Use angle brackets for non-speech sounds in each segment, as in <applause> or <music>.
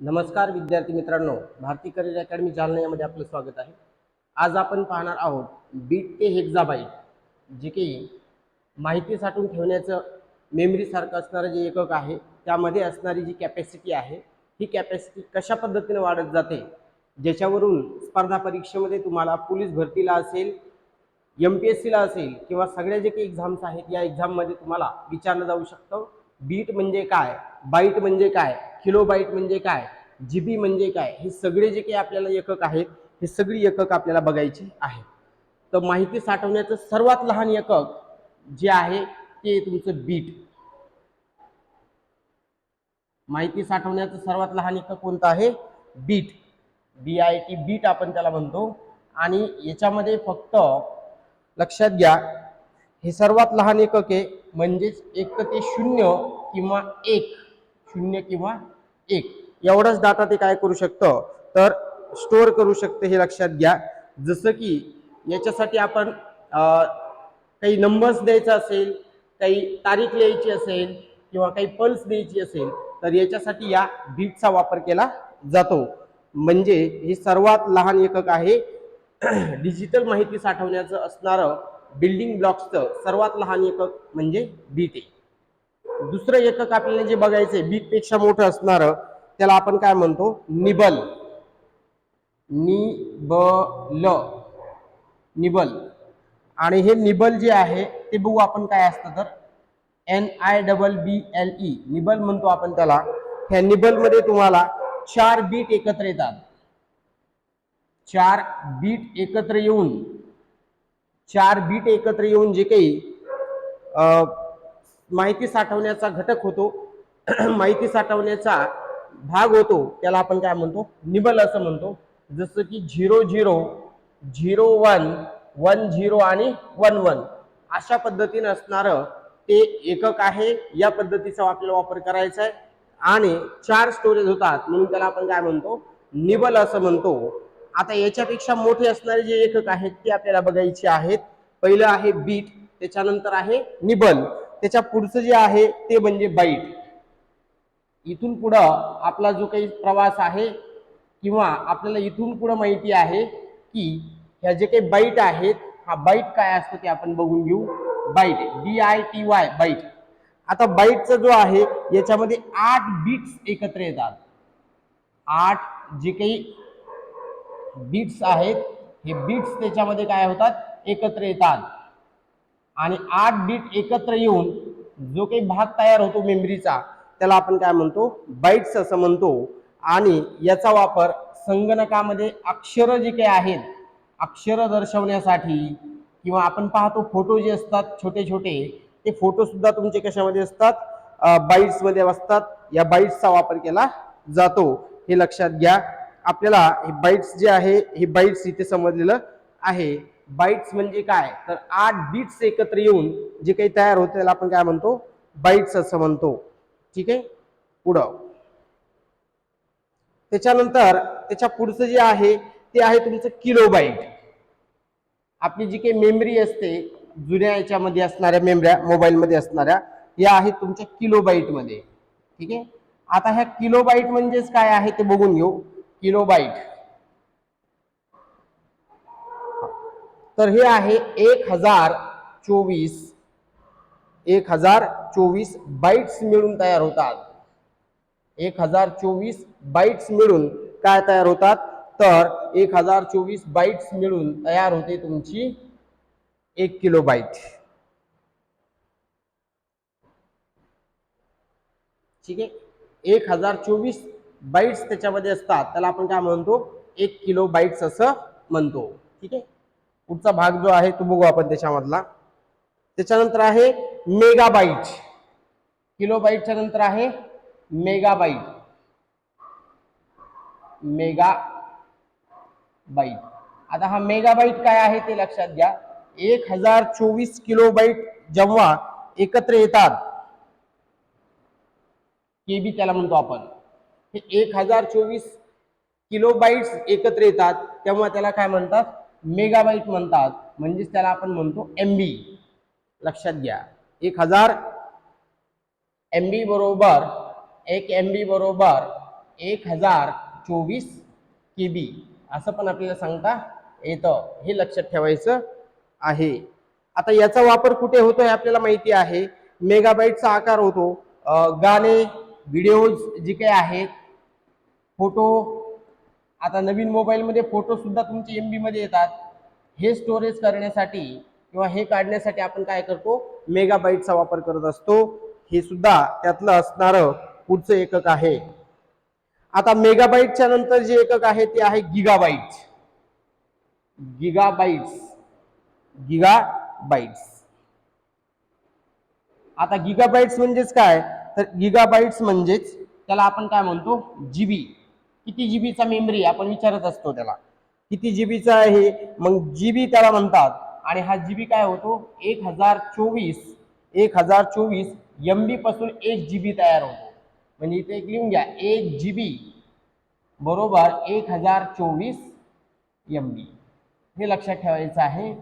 नमस्कार विद्यार्थी मित्रांनो भारती करिअर अकॅडमी जालना यामध्ये आपलं स्वागत आहे. आज आपण पाहणार आहोत बीट ते हेक्झाबाईट जे की माहिती साठवून ठेवण्याचं मेमरीसारखं असणारं जे एकक आहे त्यामध्ये असणारी जी कॅपॅसिटी आहे ही कॅपॅसिटी कशा पद्धतीने वाढत जाते ज्याच्यावरून स्पर्धा परीक्षेमध्ये तुम्हाला पोलीस भरतीला असेल एम पी एस सीला असेल किंवा सगळ्या जे काही एक्झाम्स आहेत या एक्झाममध्ये तुम्हाला विचारलं जाऊ शकतं बीट म्हणजे काय बाईट म्हणजे काय किलोबाईट म्हणजे काय? जीबी म्हणजे काय? हे सगळे जे काही आपल्याला एकक आहेत हे सगळी एकक आपल्याला बघायची आहे. तर माहिती साठवण्याचं सर्वात लहान एकक जे आहे ते तुमचं बीट माहिती साठवण्याचं सर्वात लहान एकक कोणतं आहे? Bit B I T bit आपण त्याला म्हणतो. आणि याच्यामध्ये फक्त लक्षात घ्या हे सर्वात लहान एकक आहे म्हणजेच एक ते शून्य किंवा एक. शून्य किंवा एक. एवढाच डाटा ते काय करू शकतं? तर स्टोअर करू शकतं हे लक्षात घ्या. जसं की याच्यासाठी आपण काही नंबर्स द्यायचा असेल काही तारीख लिहायची असेल किंवा काही पल्स द्यायची असेल तर याच्यासाठी या बीटचा वापर केला जातो. म्हणजे हे सर्वात लहान एकक आहे. <clears throat> डिजिटल माहिती साठवण्याचं असणारं बिल्डिंग ब्लॉक्सचं सर्वात लहान एकक म्हणजे बीट आहे दुसरं एकक आपल्याला जे बघायचंय आहे बीटपेक्षा मोठं असणारं त्याला आपण काय म्हणतो? निबल. निबल. निबल. आणि हे निबल जे आहे ते बघू आपण काय असतं तर? N I double B L E nibble म्हणतो आपण त्याला. ह्या निबलमध्ये तुम्हाला चार बीट एकत्र येतात. चार बीट एकत्र येऊन चार बीट एकत्र येऊन जे काही माहिती साठवण्याचा घटक होतो. <clears throat> माहिती साठवण्याचा भाग होतो. त्याला आपण काय म्हणतो? निबल असं म्हणतो. जसं की zero zero zero one one zero आणि वन वन. अशा पद्धतीने असणारं ते एकक आहे. या पद्धतीचा आपल्याला वापर करायचा आहे. आणि चार स्टोरेज होतात. म्हणून त्याला आपण काय म्हणतो? निबल असं म्हणतो. आता याच्यापेक्षा मोठे असणारे जे एकक आहेत ते आपल्याला बघायचे आहेत. पहिलं आहे बीट. त्याच्यानंतर आहे निबल. त्याच्या पुढचं जे आहे ते म्हणजे बाईट. इथून पुढं आपला जो काही प्रवास आहे किंवा आपल्याला इथून पुढं माहिती आहे की ह्या जे काही बाईट आहेत हा बाईट काय असतो ते आपण बघून घेऊ. Byte B I T Y byte. आता बाईटचा जो आहे याच्यामध्ये आठ बीट्स एकत्र येतात. आठ जे काही बीट्स आहेत हे बीट्स त्याच्यामध्ये काय होतात? एकत्र येतात. आणि आठ बीट एकत्र येऊन जो काही भाग तयार होतो मेमरीचा त्याला आपण काय म्हणतो? बाईट्स असं म्हणतो. आणि याचा वापर संगणकामध्ये अक्षरं जे काही आहेत अक्षरं दर्शवण्यासाठी किंवा आपण पाहतो फोटो जे असतात छोटे छोटे ते फोटो सुद्धा तुमचे कशामध्ये असतात? बाईट्समध्ये असतात. या बाईट्सचा वापर केला जातो. हे लक्षात घ्या. आपल्याला हे बाईट्स जे आहे हे बाईट्स इथे समजलेलं आहे. बाईट्स म्हणजे काय? तर आठ बीट्स एकत्र येऊन जे काही तयार होतं त्याला आपण काय म्हणतो? बाईट्स असं म्हणतो. ठीक आहे? पुढं. त्याच्यानंतर त्याच्या पुढचं जे आहे ते आहे तुमचं किलो बाईट आपली जी काही मेमरी असते जुन्या याच्यामध्ये असणाऱ्या मेमऱ्या मोबाईलमध्ये असणाऱ्या या आहेत तुमच्या किलो बाईटमध्ये ठीक आहे? आता ह्या किलो बाईट म्हणजेच काय आहे ते बघून घेऊ. किलो बाईट तर हे आहे एक हजार चोवीस एक हजार चोवीस बाईट्स मिळून तयार होतात. एक हजार चोवीस बाईट्स मिळून काय तयार होतात? तर एक हजार चोवीस बाईट्स मिळून तयार होते तुमची एक किलो बाईट ठीक आहे? एक हजार चोवीस बाईट्स त्याच्यामध्ये असतात. त्याला आपण काय म्हणतो? एक किलो बाईट्स असं म्हणतो. ठीक आहे? पुढचा भाग जो आहे तो बघू आपण त्याच्यामधला. त्याच्यानंतर आहे मेगाबाईट किलो बाईटच्या नंतर आहे मेगाबाईट मेगा बाईट आता हा मेगाबाईट काय आहे ते लक्षात घ्या. एक हजार चोवीस किलो बाईट जेव्हा एकत्र येतात केबी त्याला म्हणतो आपण. हे एक हजार चोवीस किलोबाईट्स एकत्र येतात तेव्हा त्याला काय म्हणतात? मेगाबाईट म्हणतात. म्हणजेच त्याला आपण म्हणतो एम बी लक्षात घ्या. एक हजार एम बी बरोबर एक एम बी बरोबर एक हजार चोवीस के बी असं पण आपल्याला सांगता येतं. हे लक्षात ठेवायचं आहे. आता याचा वापर कुठे होतो हे आपल्याला माहिती आहे? मेगाबाईटचा आकार होतो. गाणे व्हिडिओज जे काही आहेत फोटो आता नवीन मोबाईलमध्ये फोटो सुद्धा तुमचे एम बीमध्ये येतात. हे स्टोरेज करण्यासाठी किंवा हे काढण्यासाठी आपण काय करतो? मेगाबाईटचा वापर करत असतो. हे सुद्धा त्यातलं असणारं पुढचं एकक आहे. आता मेगाबाईटच्या नंतर जे एकक आहे ते आहे गिगाबाईट गिगाबाईट्स गिगाबाईट्स आता गिगाबाईट्स म्हणजेच काय? तर गिगाबाईट्स म्हणजेच त्याला आपण काय म्हणतो? जीबी किती जीबीचा मेमरी आपण विचारत असतो त्याला. किती जीबीचा आहे मग जीबी त्याला म्हणतात. आणि हा जीबी काय होतो? एक हजार चोवीस एक हजार चोवीस एम बी पासून एक जीबी तयार होतो. म्हणजे इथे एक लिहून घ्या एक जीबी बरोबर एक हजार चोवीस एम बी हे लक्षात ठेवायचं आहे.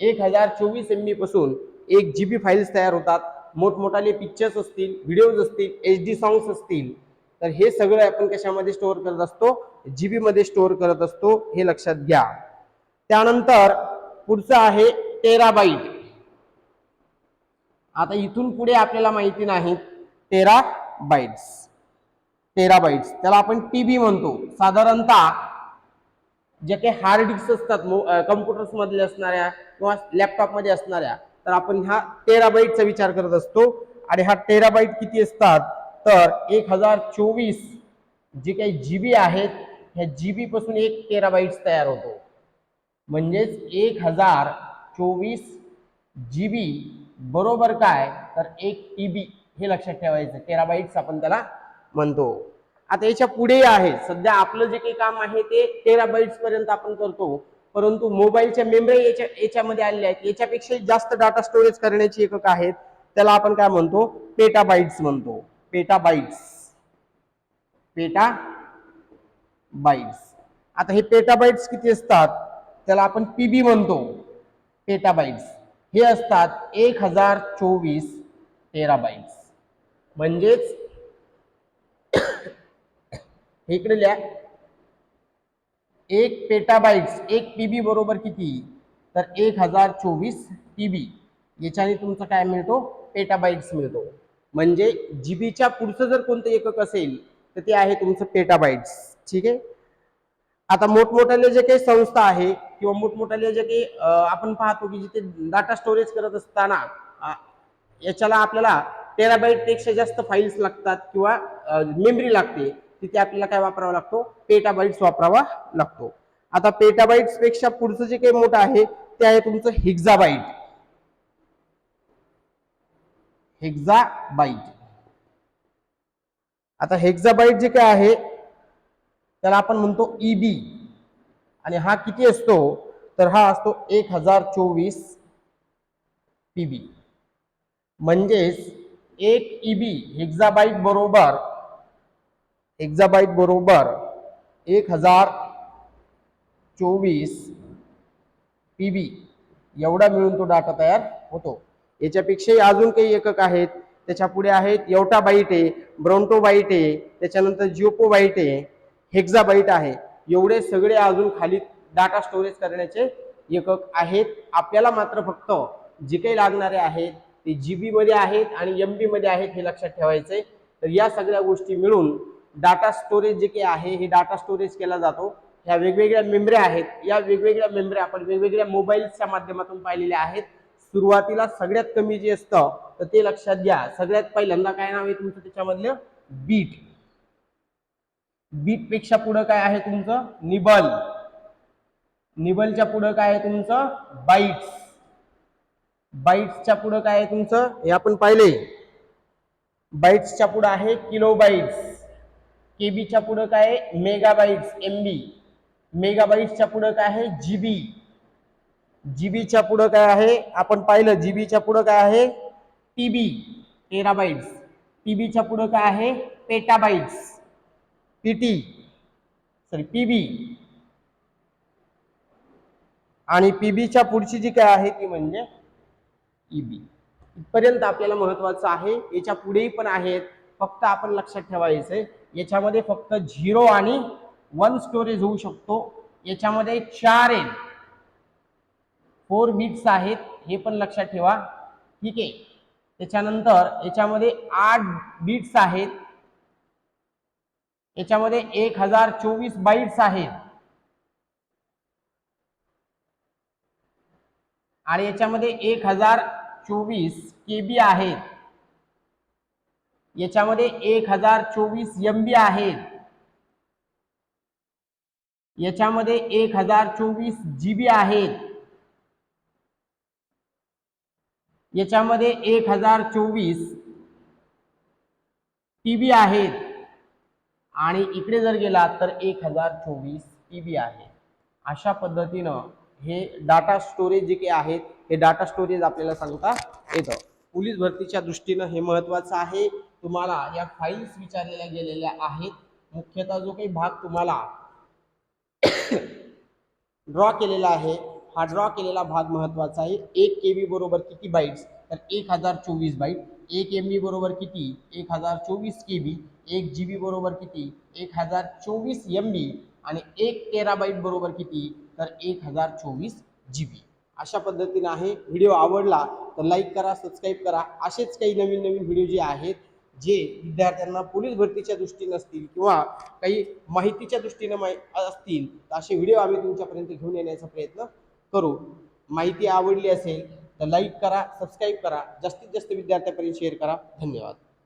एक हजार चोवीस एम बी पासून एक जी बी फाईल्स तयार होतात. मोठमोठाले पिक्चर्स असतील व्हिडिओज असतील एच डी सॉंग्स असतील. तर हे सगळं आपण कशामध्ये स्टोअर करत असतो? जीबी मध्ये स्टोअर करत असतो हे लक्षात घ्या. त्यानंतर पुढचं आहे टेराबाईट आता इथून पुढे आपल्याला माहिती नाही टेराबाईट्स टेराबाईट्स त्याला आपण टीबी म्हणतो. साधारणतः जे काही हार्ड डिस्क असतात कम्प्युटर्स मधले असणाऱ्या किंवा लॅपटॉपमध्ये असणाऱ्या तर आपण ह्या टेराबाईटचा विचार करत असतो. आणि हा टेराबाईट किती असतात? तर एक हजार चोवीस जे काही जी बी आहेत ह्या जी पासून एक टेराबाईट्स तयार होतो. म्हणजेच एक हजार चोवीस जी बी बरोबर काय? तर एक टी बी हे लक्षात ठेवायचं. टेराबाईट्स आपण त्याला म्हणतो. आता याच्यापुढे आहे. सध्या आपलं जे काही काम आहे ते टेराबाईट्स पर्यंत आपण करतो. परंतु मोबाईलच्या मेमरी याच्या याच्यामध्ये आलेल्या आहेत. याच्यापेक्षा जास्त डाटा स्टोरेज करण्याची एकक आहेत. त्याला आपण काय म्हणतो? पेटाबाईट्स म्हणतो. पेटाबाईट्स पेटा बाईट्स आता हे पेटाबाईट्स किती असतात? त्याला आपण पीबी म्हणतो. पेटाबाईट्स हे असतात एक हजार चोवीस टेराबाईट्स म्हणजेच <coughs> हे इकडे लिहा. एक पेटाबाईट्स एक पीबी बरोबर किती? तर एक हजार चोवीस पीबी याच्याने तुमचं काय मिळतो? पेटाबाईट्स मिळतो. म्हणजे जीबीच्या पुढचं जर कोणतं एकक असेल तर ते आहे तुमचं पेटाबाईट्स ठीक आहे? आता मोठमोठ्याले जे काही संस्था आहे किंवा मोठमोठ्याले जे काही आपण पाहतो की जिथे डाटा स्टोरेज करत असताना याच्याला आपल्याला टेराबाईटपेक्षा जास्त फाईल्स लागतात किंवा मेमरी लागते तिथे आपल्याला काय वापरावा लागतो? पेटाबाईट्स वापरावा लागतो. आता पेटाबाईट्सपेक्षा पुढचं जे काही मोठं आहे ते आहे तुमचं हिग्झाबाईट हेक्झाबाईट आता हेक्झाबाईट जे काय आहे त्याला आपण म्हणतो ईबी आणि हा किती असतो? तर हा असतो एक हजार चोवीस पीबी म्हणजेच एक ईबी हेक्झाबाईट बरोबर हेक्झाबाईट बरोबर एक हजार चोवीस पीबी एवढा मिळून तो डाटा तयार होतो. याच्यापेक्षाही अजून काही एकक आहेत. त्याच्या पुढे आहेत एवटा बाईट आहे ब्रोंटो बाईट आहे त्याच्यानंतर जिओपो बाईट आहे हेक्झाबाईट आहे. एवढे सगळे अजून खाली डाटा स्टोरेज करण्याचे एकक आहेत. आपल्याला मात्र फक्त जे काही लागणारे आहेत ते जी बी मध्ये आहेत आणि एम बी मध्ये आहेत हे लक्षात ठेवायचे तर या सगळ्या गोष्टी मिळून डाटा स्टोरेज जे काही आहे हे डाटा स्टोरेज केला जातो. ह्या वेगवेगळ्या मेमऱ्या आहेत. या वेगवेगळ्या मेमऱ्या आपण वेगवेगळ्या मोबाईल्सच्या माध्यमातून पाहिलेल्या आहेत. सुरुवातीला सगळ्यात कमी जे असतं तर ते लक्षात घ्या. सगळ्यात पहिल्यांदा काय नाव आहे तुमचं त्याच्यामधलं? बीट. बीटपेक्षा पुढं काय आहे तुमचं? निबल. निबलच्या पुढं काय आहे तुमचं? बाईट्स. बाईट्सच्या पुढं काय आहे तुमचं? हे आपण पाहिले. बाईट्सच्या पुढं आहे किलो बाईट्स केबीच्या पुढं काय आहे? मेगाबाईट्स एम बी मेगाबाईट्सच्या पुढं काय आहे? जीबी. जीबीच्या पुढं काय आहे? आपण पाहिलं जीबीच्या पुढं काय आहे? टीबी टेराबाईट्स टीबीच्या पुढं काय आहे? Petabytes PT sorry PB. आणि पीबीच्या पुढची जी काय आहे ती म्हणजे ईबी. इथपर्यंत आपल्याला महत्वाचं आहे याच्या पुढेही पण आहेत. फक्त आपण लक्षात ठेवायचंय याच्यामध्ये फक्त झिरो आणि वन स्टोरेज होऊ शकतो. याच्यामध्ये चार आहेत. फोर बिट्स आहेत हे पण लक्षात ठेवा. ठीक आहे. त्याच्यानंतर याच्यामध्ये आठ बिट्स आहेत. याच्यामध्ये एक हजार चोवीस बाईट्स आहेत. आणि याच्यामध्ये एक हजार चोवीस के बी आहेत. याच्यामध्ये एक हजार चोवीस एम बी आहेत. याच्यामध्ये एक हजार चोवीस जी बी आहेत. याच्यामध्ये एक हजार चोवीस टी बी आहेत. आणि इकडे जर गेला तर एक हजार चोवीस टी बी आहे. अशा पद्धतीनं हे डाटा स्टोरेज जे काही आहेत हे डाटा स्टोरेज आपल्याला सांगता येतं. पोलीस भरतीच्या दृष्टीनं हे महत्त्वाचं आहे. तुम्हाला या फाईल्स विचारलेल्या गेलेल्या आहेत. मुख्यतः जो काही भाग तुम्हाला <coughs> ड्रॉ केलेला आहे हा ड्रॉ केलेला भाग महत्त्वाचा आहे. एक के बी बरोबर किती बाईट्स तर एक हजार चोवीस बाईट एक एम बी बरोबर किती? एक हजार चोवीस के बी एक जी बी बरोबर किती? एक हजार चोवीस एम बी आणि एक टेराबाईट बरोबर किती? तर एक हजार चोवीस जी बी अशा पद्धतीने आहे. व्हिडिओ आवडला तर लाईक करा सबस्क्राईब करा. असेच काही नवीन नवीन व्हिडिओ जे आहेत जे विद्यार्थ्यांना पोलीस भरतीच्या दृष्टीने असतील किंवा काही माहितीच्या दृष्टीने माहि असतील तर असे व्हिडिओ आम्ही तुमच्यापर्यंत घेऊन येण्याचा प्रयत्न करू. माहिती आवडली असेल तर लाईक करा सबस्क्राईब करा. जास्तीत जास्त विद्यार्थ्यांपर्यंत शेअर करा. धन्यवाद.